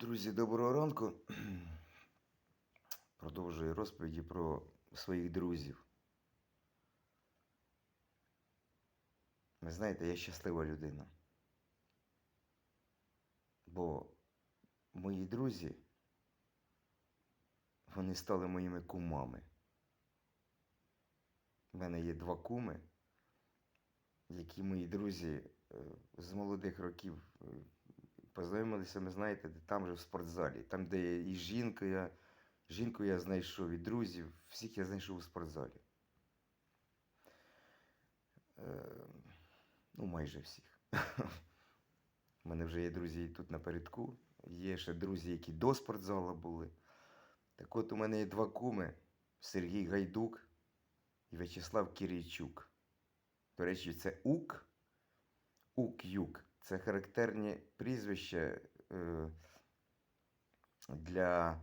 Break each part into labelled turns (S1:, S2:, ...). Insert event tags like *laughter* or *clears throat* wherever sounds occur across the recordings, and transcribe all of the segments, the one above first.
S1: Друзі, доброго ранку. *clears throat* Продовжую розповіді про своїх друзів. Ви знаєте, я щаслива людина. Бо мої друзі, вони стали моїми кумами. У мене є два куми, які мої друзі е, з молодих років е, познайомилися, ми знаєте, там же в спортзалі. Там, де і жінку я, жінку я знайшов, і друзів, всіх я знайшов у спортзалі. Е, ну, майже всіх. У мене вже є друзі тут напередку. Є ще друзі, які до спортзалу були. Так от у мене є два куми: Сергій Гайдук і В'ячеслав Кирійчук. До речі, це УК, УК-ЮК. Це характерні прізвища е, для,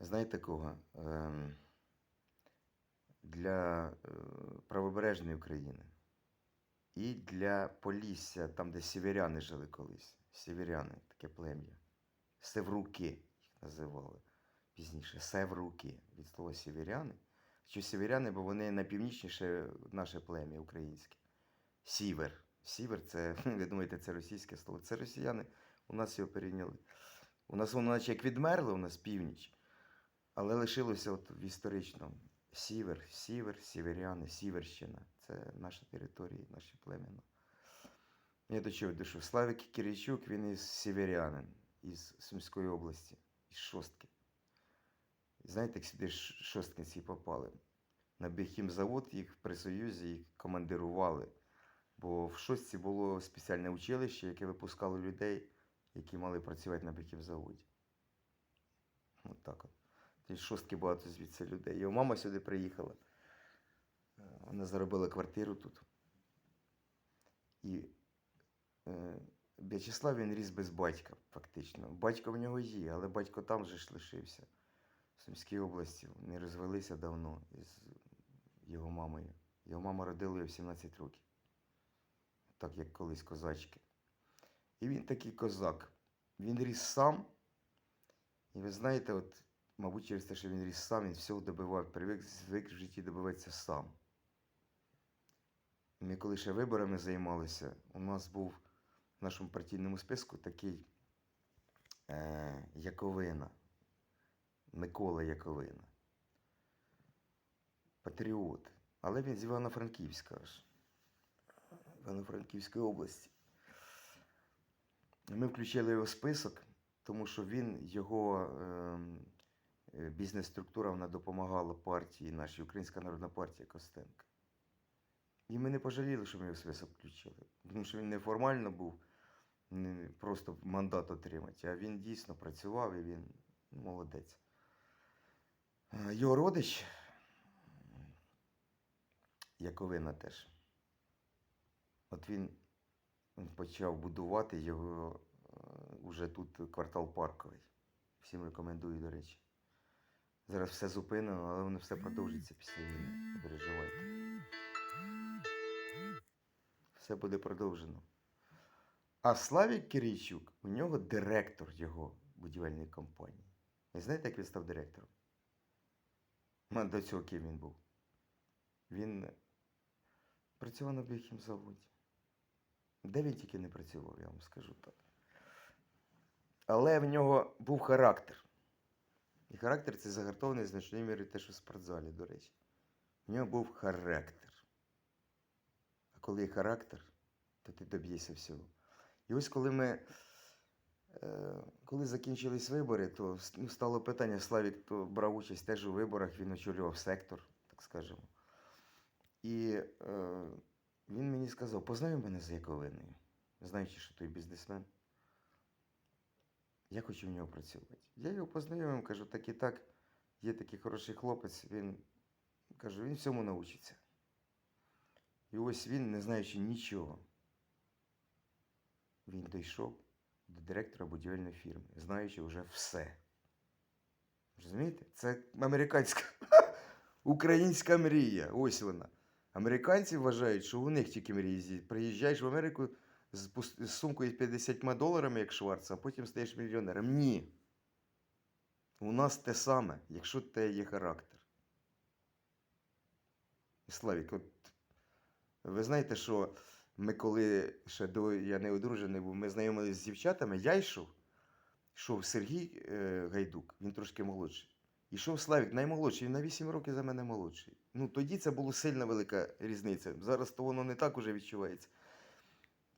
S1: знаєте кого? Ем, для е, правобережної України. І для Полісся, там, де сіверяни жили колись. Сіверяни, таке плем'я. Севруки їх називали пізніше. Севруки від слова сіверяни. Що сіверяни, бо вони найпівнічніше наше плем'я українське. Сівер. Сівер це, *laughs* ви думаєте, це російське слово. Це росіяни у нас його перейняли. У нас воно наче як відмерло, у нас північ, але лишилося от в історичному. Сівер, сівер, сіверяни, Сіверщина. Це наша територія, наші племена. Я до чого душу. Славік Киричук, він із сіверянин, із Сумської області, із Шостки. Знаєте, як сюди шосткинці попали? На Біхімзавод їх при Союзі їх командирували. Бо в шостці було спеціальне училище, яке випускало людей, які мали працювати на Біхімзаводі. От так от. Ті шостки багато звідси людей. Його мама сюди приїхала. Е, Вона заробила квартиру тут. І е, В'ячеслав він ріс без батька, фактично. Батько в нього є, але батько там же ж лишився. В Сумській області. Вони розвелися давно із його мамою. Його мама родила його в 17 років. Так як колись козачки. І він такий козак. Він ріс сам. І ви знаєте, от, мабуть, через те, що він ріс сам, він всього добивав, привик звик в житті добиватися сам. Ми коли ще виборами займалися, у нас був в нашому партійному списку такий е, Яковина. Микола Яковина. Патріот. Але він з Івано-Франківська аж. Івано-Франківської області. Ми включили його в список, тому що він, його ем, е, бізнес-структура вона допомагала партії нашій, Українська Народна партія Костенка. І ми не пожаліли, що ми його в список включили. Тому що він не формально був, не просто мандат отримати, а він дійсно працював і він молодець. Е, Його родич, Яковина теж. От він почав будувати його е, уже тут квартал парковий. Всім рекомендую, до речі. Зараз все зупинено, але воно все продовжиться після війни. Не переживайте. Все буде продовжено. А Славік Кирійчук, у нього директор його будівельної компанії. Ви знаєте, як він став директором? До цього ким він був? Він працював на Біохімзаводі. Де він тільки не працював, я вам скажу так. Але в нього був характер. І характер це загартований значною мірою те, що в спортзалі, до речі. В нього був характер. А коли є характер, то ти доб'єшся всього. І ось коли ми. е, Коли закінчились вибори, то ну, стало питання, Славік то брав участь теж у виборах, він очолював сектор, так скажемо. І е, він мені сказав, познайом мене з Яковиною, знаючи, що той бізнесмен. Я хочу в нього працювати. Я його познайомив, кажу, так і так, є такий хороший хлопець, він кажу, він всьому навчиться. І ось він, не знаючи нічого, він дійшов до директора будівельної фірми, знаючи вже все. Розумієте? Це американська *laughs* українська мрія. Ось вона. Американці вважають, що у них тільки мрії. Приїжджаєш в Америку, з, сумкою з 50 доларами, як Шварц, а потім стаєш мільйонером. Ні. У нас те саме, якщо те є характер. Славік, от ви знаєте, що ми коли ще до я не одружений був, ми знайомилися з дівчатами, я йшов, йшов Сергій е, Гайдук, він трошки молодший. Ішов Славік, наймолодший, він на 8 років за мене молодший. Ну тоді це була сильна велика різниця. Зараз то воно не так уже відчувається.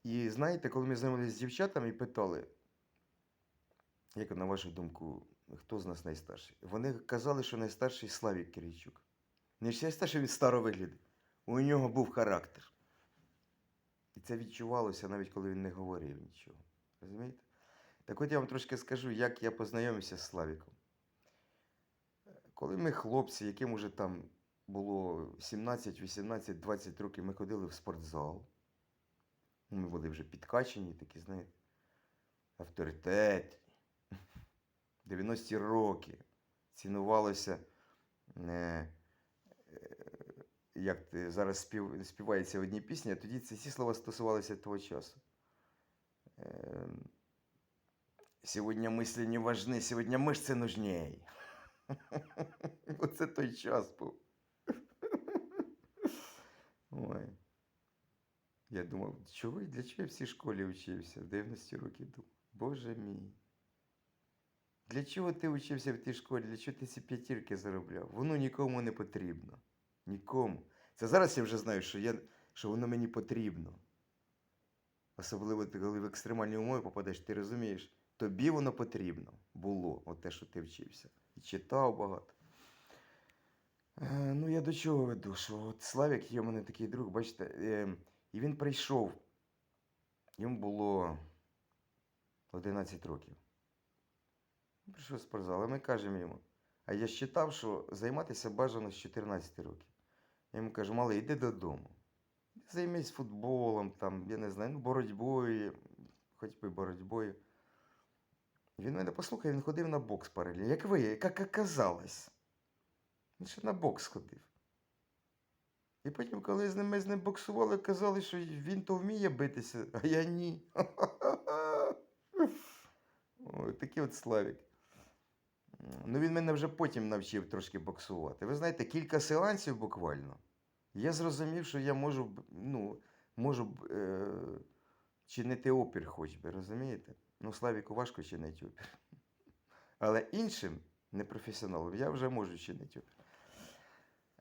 S1: І знаєте, коли ми знайомилися з дівчатами і питали, як на вашу думку, хто з нас найстарший? Вони казали, що найстарший Славік Кирійчук. Не ще найстарший, він старо виглядає. У нього був характер. І це відчувалося навіть коли він не говорив нічого. Розумієте? Так от я вам трошки скажу, як я познайомився з Славіком. Коли ми хлопці, яким уже там було 17, 18, 20 років, ми ходили в спортзал. Ми були вже підкачені, такі, знаєте, авторитет. 90-ті роки. Цінувалося, е, е, як зараз спів, співається в одній пісні, а тоді ці слова стосувалися того часу. Е, Сьогодні мислі не важны, сьогодні мишці нужней. *laughs* Оце той час був. *laughs* Ой. Я думав, чого, для чого я в цій школі вчився в 90 років думав. Боже мій. Для чого ти вчився в тій школі? Для чого ти ці п'ятірки заробляв? Воно нікому не потрібно. Нікому. Це зараз я вже знаю, що, я, що воно мені потрібно. Особливо коли в екстремальні умови попадеш, ти розумієш, тобі воно потрібно було, от те, що ти вчився. І читав багато. Е, ну, я до чого веду? Що от Славік є у мене такий друг, бачите, е, і він прийшов. Йому було 11 років. Прийшов в спортзал, а ми кажемо йому. А я считав, що займатися бажано з 14 років. Я йому кажу, малий, йди додому. Займись футболом, там, я не знаю, ну, боротьбою, хоч би боротьбою. Він мене послухав, він ходив на бокс паралельно. Як ви, як оказалось. Він ще на бокс ходив. І потім, коли з ним, з ним боксували, казали, що він то вміє битися, а я ні. Ой, такий от Славік. Ну, він мене вже потім навчив трошки боксувати. Ви знаєте, кілька сеансів буквально. Я зрозумів, що я можу, ну, можу е, чинити опір хоч би, розумієте? Ну, Славіку важко чинити опір. Але іншим непрофесіоналам я вже можу чинити опір.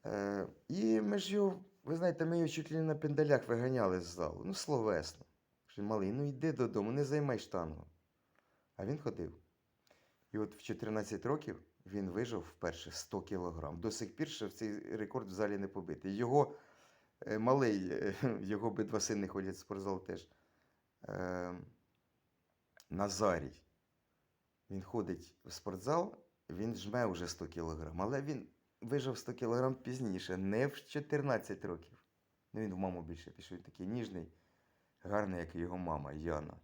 S1: Е, і ми ж його, ви знаєте, ми його чуть ли на пендалях виганяли з залу. Ну, словесно. Що, малий, ну йди додому, не займай штангу. А він ходив. І от в 14 років він вижив вперше 100 кілограм. До сих пір ще цей рекорд в залі не побитий. Його е, малий, е, його обидва сини ходять в спортзал теж. Е, Назарій. Він ходить в спортзал, він жме вже 100 кілограм, але він вижив 100 кілограм пізніше, не в 14 років. Ну, він в маму більше пішов, він такий ніжний, гарний, як його мама Яна.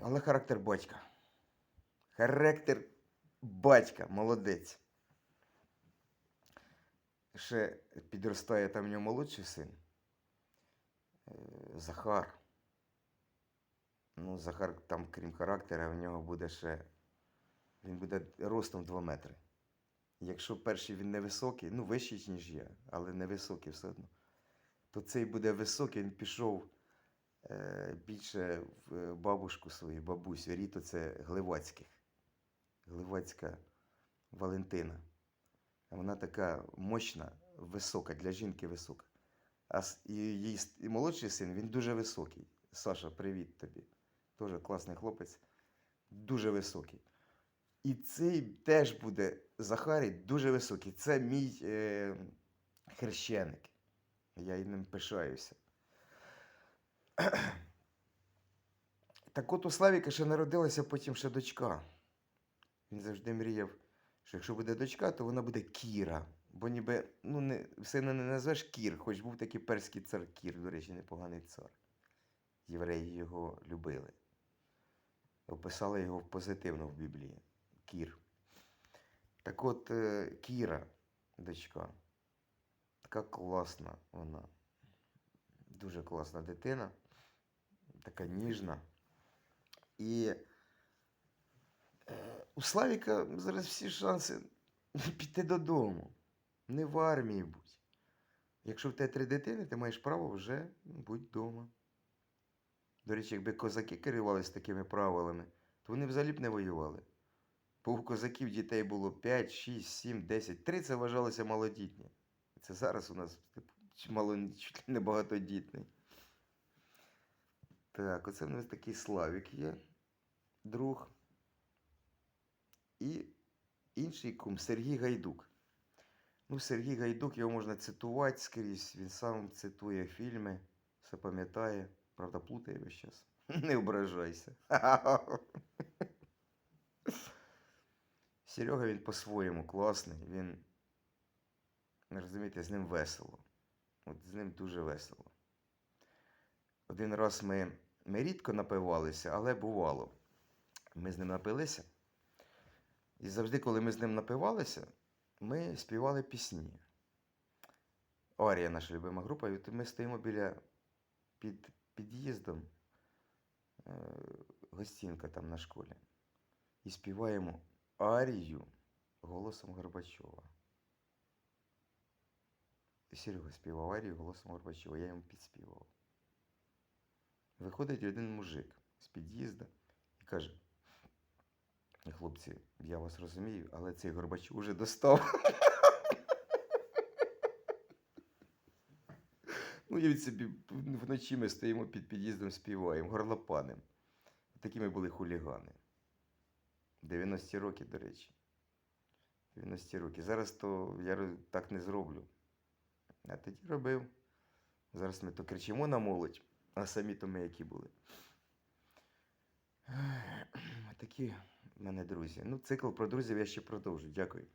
S1: Але характер батька. Характер батька, молодець. Ще підростає там в нього молодший син. е, Захар. Ну, Захар там, крім характера, в нього буде ще. Він буде ростом 2 метри. Якщо перший він невисокий, ну вищий, ніж я, але невисокий все одно, то цей буде високий, він пішов е, більше в е, бабушку свою, бабусю. Ріто це Гливацьких. Гливацька Валентина. Вона така мощна, висока, для жінки висока. А її молодший син, він дуже високий. Саша, привіт тобі. Теж класний хлопець, дуже високий. І цей теж буде Захарій дуже високий. Це мій е, хрещеник. Я й ним пишаюся. *clears throat* Так от у Славіка ще народилася потім ще дочка. Він завжди мріяв, що якщо буде дочка, то вона буде Кіра. Бо ніби ну, не, сина не назвеш Кір, хоч був такий перський цар Кір, до речі, непоганий цар. Євреї його любили. Описали його позитивно в Біблії. Кір. Так от е, Кіра, дочка, така класна вона. Дуже класна дитина, така ніжна. І е, у Славіка зараз всі шанси *laughs* піти додому. Не в армії будь. Якщо в тебе три дитини, ти маєш право вже бути вдома. До речі, якби козаки керувалися такими правилами, то вони взагалі б не воювали. Бо у козаків дітей було 5, 6, 7, 10. 3 це вважалося малодітні. Це зараз у нас типу, мало не багатодітний. Так, оце в нас такий Славік є, друг. І інший кум Сергій Гайдук. Ну, Сергій Гайдук, його можна цитувати скрізь. Він сам цитує фільми, все пам'ятає. Правда, плутає весь час. Не ображайся. *laughs* Серега він по-своєму класний. Він, розумієте, з ним весело. От з ним дуже весело. Один раз ми, ми рідко напивалися, але бувало. Ми з ним напилися. І завжди, коли ми з ним напивалися, ми співали пісні. Арія наша любима група, і ми стоїмо біля під під'їздом, е, гостінка там на школі. І співаємо арію голосом Горбачова. Серега співав арію голосом Горбачова, я йому підспівав. Виходить один мужик з під'їзда і каже: Хлопці, я вас розумію, але цей Горбачов уже достав. Ну, я від собі вночі ми стоїмо під під'їздом, співаємо, горлопаним. Такі ми були хулігани. 90 роки, до речі. 90 роки. Зараз то я так не зроблю. А тоді робив. Зараз ми то кричимо на молодь, а самі то ми які були. Такі в мене друзі. Ну, цикл про друзів я ще продовжу. Дякую.